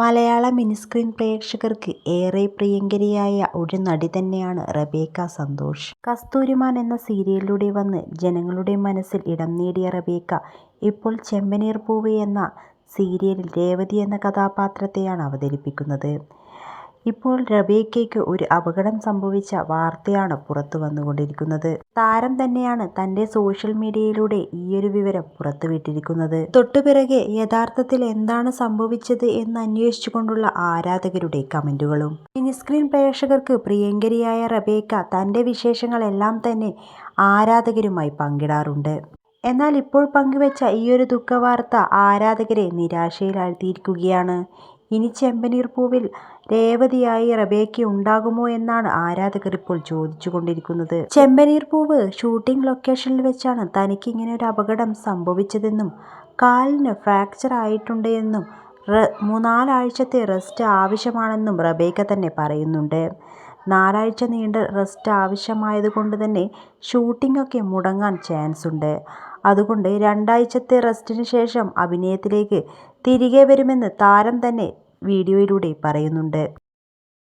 മലയാള mini screen പ്രേക്ഷകർക്ക് ഏറെ പ്രിയങ്കരിയായ ഒരു നടി തന്നെയാണ് റബേക്ക സന്തോഷ്. കസ്തൂരിമാൻ എന്ന സീരിയലിലൂടെ വന്ന് ജനങ്ങളുടെ മനസ്സിൽ ഇടം നേടിയ റബേക്ക ഇപ്പോൾ ചെമ്പനീർ പൂവ് എന്ന സീരിയലിൽ രേവതി എന്ന കഥാപാത്രത്തെയാണ് അവതരിപ്പിക്കുന്നത്. ഇപ്പോൾ റബേക്കയ്ക്ക് ഒരു അപകടം സംഭവിച്ച വാർത്തയാണ് പുറത്തു വന്നുകൊണ്ടിരിക്കുന്നത്. താരം തന്നെയാണ് തന്റെ സോഷ്യൽ മീഡിയയിലൂടെ ഈയൊരു വിവരം പുറത്തുവിട്ടിരിക്കുന്നത്. തൊട്ടുപിറകെ യഥാർത്ഥത്തിൽ എന്താണ് സംഭവിച്ചത് എന്ന് അന്വേഷിച്ചുകൊണ്ടുള്ള ആരാധകരുടെ കമന്റുകളും. മിനിസ്ക്രീൻ പ്രേക്ഷകർക്ക് പ്രിയങ്കരിയായ റബേക്ക തന്റെ വിശേഷങ്ങളെല്ലാം തന്നെ ആരാധകരുമായി പങ്കിടാറുണ്ട്. എന്നാൽ ഇപ്പോൾ പങ്കുവച്ച ഈയൊരു ദുഃഖവാർത്ത ആരാധകരെ നിരാശയിലാഴ്ത്തിയിരിക്കുകയാണ്. ഇനി ചെമ്പനീർ പൂവിൽ രേവതിയായി റബേക്കയുണ്ടാകുമോ എന്നാണ് ആരാധകർ ഇപ്പോൾ ചോദിച്ചുകൊണ്ടിരിക്കുന്നത്. ചെമ്പനീർ പൂവ് ഷൂട്ടിംഗ് ലൊക്കേഷനിൽ വെച്ചാണ് തനിക്ക് ഇങ്ങനെ ഒരു അപകടം സംഭവിച്ചതെന്നും കാലിന് ഫ്രാക്ചർ ആയിട്ടുണ്ട് എന്നും നാലാഴ്ചത്തെ റെസ്റ്റ് ആവശ്യമാണെന്നും റബേക്ക തന്നെ പറയുന്നുണ്ട്. നാലാഴ്ച നീണ്ട റെസ്റ്റ് ആവശ്യമായതുകൊണ്ട് തന്നെ ഷൂട്ടിംഗ് ഒക്കെ മുടങ്ങാൻ ചാൻസുണ്ട്. അതുകൊണ്ട് രണ്ടാഴ്ചത്തെ റെസ്റ്റിന് ശേഷം അഭിനയത്തിലേക്ക് തിരികെ വരുമെന്ന് താരം തന്നെ വീഡിയോയിലൂടെ പറയുന്നുണ്ട്.